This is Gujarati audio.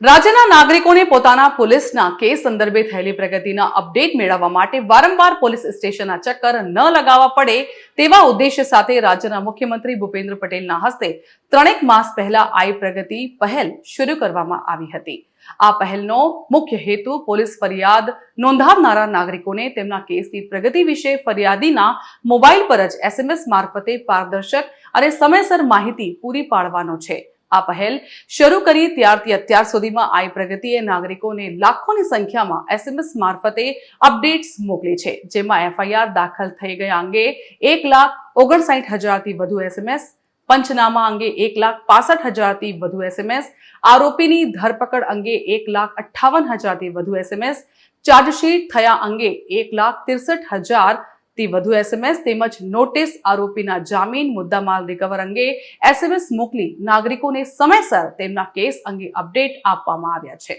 રાજ્યના નાગરિકોને પોતાના પોલીસના કેસ સંદર્ભે થયેલી પ્રગતિના અપડેટ મેળવવા માટે વારંવાર પોલીસ સ્ટેશનના ચક્કર ન લગાવવા પડે તેવા ઉદ્દેશ્ય સાથે રાજ્યના મુખ્યમંત્રી ભૂપેન્દ્ર પટેલના હસ્તે ત્રણેક માસ પહેલા આઈ પ્રગતિ પહેલ શરૂ કરવામાં આવી હતી. આ પહેલનો મુખ્ય હેતુ પોલીસ ફરિયાદ નોંધાવનારા નાગરિકોને તેમના કેસની પ્રગતિ વિશે ફરિયાદીના મોબાઈલ પર જ એસએમએસ મારફતે પારદર્શક અને સમયસર માહિતી પૂરી પાડવાનો છે. આ પહેલ શરૂ કરી ત્યારથી અત્યાર સુધીમાં આઈ પ્રગતિએ નાગરિકોને લાખોની સંખ્યામાં એસએમએસ મારફતે અપડેટ્સ મોકલી છે, જેમાં એફઆઈઆર દાખલ થઈ ગયા અંગે એક લાખ ઓગણસાઠ હજારથી વધુ એસએમએસ પંચનામા અંગે એક લાખ પાસઠ હજારથી વધુ એસએમએસ આરોપીની ધરપકડ અંગે એક લાખ અઠ્ઠાવન હજારથી વધુ એસએમએસ ચાર્જશીટ થયા અંગે એક લાખ ત્રેસઠ હજારથી વધુ એસએમએસ તેમજ નોટિસ આરોપીના જામીન મુદ્દામાલ રિકવર અંગે એસએમએસ મોકલી નાગરિકોને સમયસર તેમના કેસ અંગે અપડેટ આપવામાં આવ્યા છે.